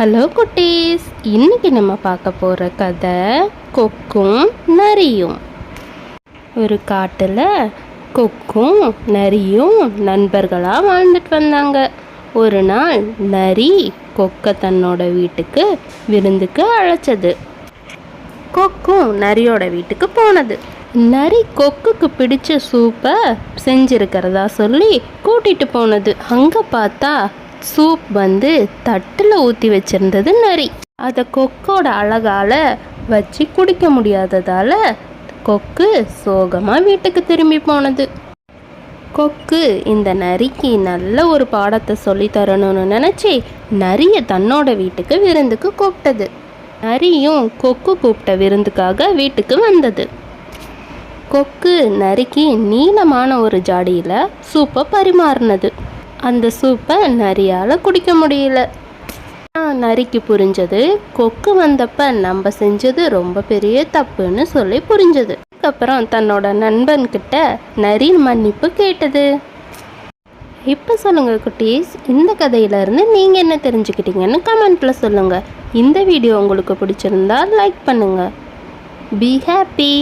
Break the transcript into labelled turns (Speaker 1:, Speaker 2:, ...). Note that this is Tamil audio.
Speaker 1: ஹலோ குட்டீஸ். இன்னைக்கு நம்ம பார்க்க போகிற கதை கொக்கும் நரியும். ஒரு காட்டில் கொக்கும் நரியும் நண்பர்களாக வாழ்ந்துட்டு வந்தாங்க. ஒரு நாள் நரி கொக்கை தன்னோட வீட்டுக்கு விருந்துக்கு அழைச்சது. கொக்கும் நரியோட வீட்டுக்கு போனது. நரி கொக்குக்கு பிடிச்ச சூப்பை செஞ்சிருக்கிறதா சொல்லி கூட்டிகிட்டு போனது. அங்கே பார்த்தா சூப் வந்து தட்டில் ஊற்றி வச்சிருந்தது நரி. அதை கொக்கோட அழகால் வச்சு குடிக்க முடியாததால் கொக்கு சோகமாக வீட்டுக்கு திரும்பி போனது. கொக்கு இந்த நரிக்கு நல்ல ஒரு பாடத்தை சொல்லி தரணும்னு நினச்சி நரியை தன்னோட வீட்டுக்கு விருந்துக்கு கூப்பிட்டது. நரியும் கொக்கு கூப்பிட்ட விருந்துக்காக வீட்டுக்கு வந்தது. கொக்கு நரிக்கு நீளமான ஒரு ஜாடியில் சூப்பை பரிமாறினது. அந்த சூப்பை நரியால் குடிக்க முடியல. நரிக்கு புரிஞ்சது. கொக்கு வந்தப்ப நம்ம செஞ்சது ரொம்ப பெரிய தப்புன்னு சொல்லி புரிஞ்சது. அதுக்கப்புறம் தன்னோட நண்பன்கிட்ட நரி மன்னிப்பு கேட்டது. இப்போ சொல்லுங்க குட்டீஸ் இந்த கதையிலேருந்து நீங்கள் என்ன தெரிஞ்சுக்கிட்டீங்கன்னு கமெண்ட்டில் சொல்லுங்கள் இந்த வீடியோ உங்களுக்கு பிடிச்சிருந்தா லைக் பண்ணுங்கள் பி ஹாப்பி